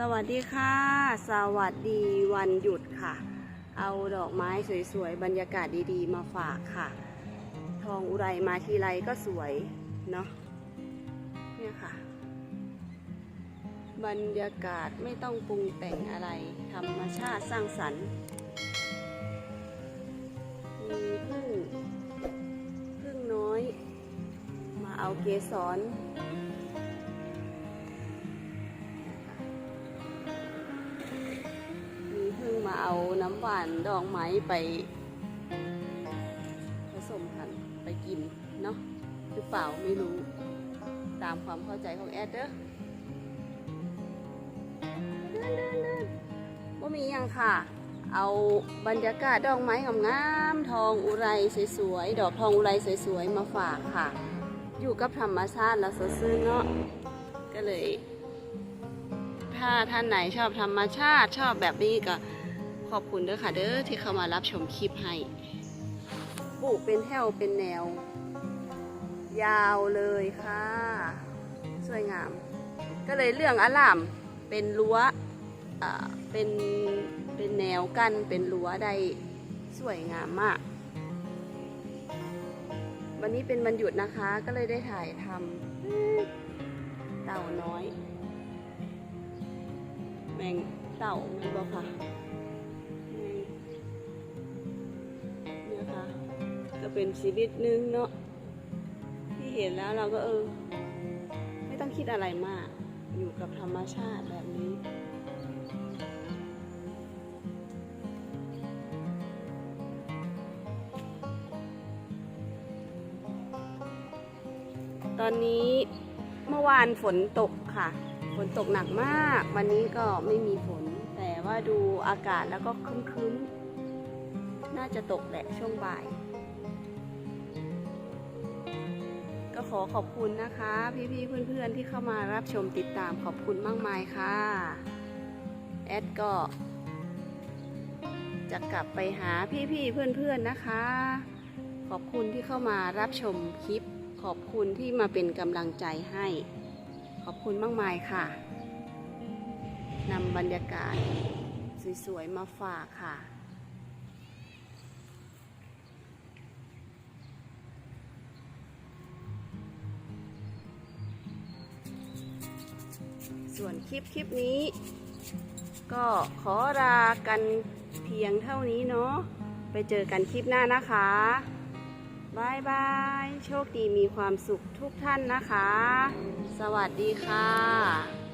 สวัสดีค่ะ สวัสดีวันหยุดค่ะ เอาดอกไม้สวยๆ บรรยากาศดีๆ มาฝากค่ะ ทองอุไรมาทีไรก็สวย เนาะเนี่ยค่ะ บรรยากาศไม่ต้องปรุงแต่งอะไร ธรรมชาติสร้างสรรค์ มีพึ่งพึ่งน้อย มาเอาเกสร น้ำหวานดอกไม้ไปผสมกันไปกินเนาะหรือเปล่าไม่รู้ตามความเข้าใจของแอดเด้อเดินเดินเดินว่ามียังค่ะ เอาบรรยากาศดอกไม้งามๆทองอุไรสวยๆ ดอกทองอุไรสวยๆ มาฝากค่ะ อยู่กับธรรมชาติแล้วสดชื่นเนาะก็เลย ถ้าท่านไหนชอบธรรมชาติชอบแบบนี้ก็ ขอบคุณเด้อค่ะเด้อที่เข้ามารับชมคลิปให้ปลูกเป็นแถวเป็นแนว ยาวเลยค่ะ สวยงาม ก็เลยเรื่องอลามเป็นรั้วอ่าเป็นเป็นแนวกันเป็นรั้วได้สวยงามมาก วันนี้เป็นวันหยุดนะคะก็เลยได้ถ่ายทำเต่าน้อย แมงเต่าแมงบอกค่ะ เป็นชีวิตหนึงเนาะที่เห็นแล้วเราก็เออ ไม่ต้องคิดอะไรมาก อยู่กับธรรมชาติแบบนี้ตอนนี้เมื่อวานฝนตกค่ะ ฝนตกหนักมาก วันนี้ก็ไม่มีฝน แต่ว่าดูอากาศแล้วก็คึ้มๆ น่าจะตกแหละช่วงบ่าย ขอขอบคุณนะคะ พี่ๆเพื่อนๆที่เข้ามารับชมติดตามขอบคุณมากมายค่ะ แอดก็ จะกลับไปหาพี่ๆเพื่อนๆนะคะ ขอบคุณที่เข้ามารับชมคลิป ขอบคุณที่มาเป็นกำลังใจให้ ขอบคุณมากมายค่ะนำบรรยากาศสวยๆมาฝากค่ะ ส่วนคลิปคลิปนี้ ก็ขอลากันเพียงเท่านี้เนาะไปเจอกันคลิปหน้านะคะบายบาย โชคดีมีความสุขทุกท่านนะคะ สวัสดีค่ะ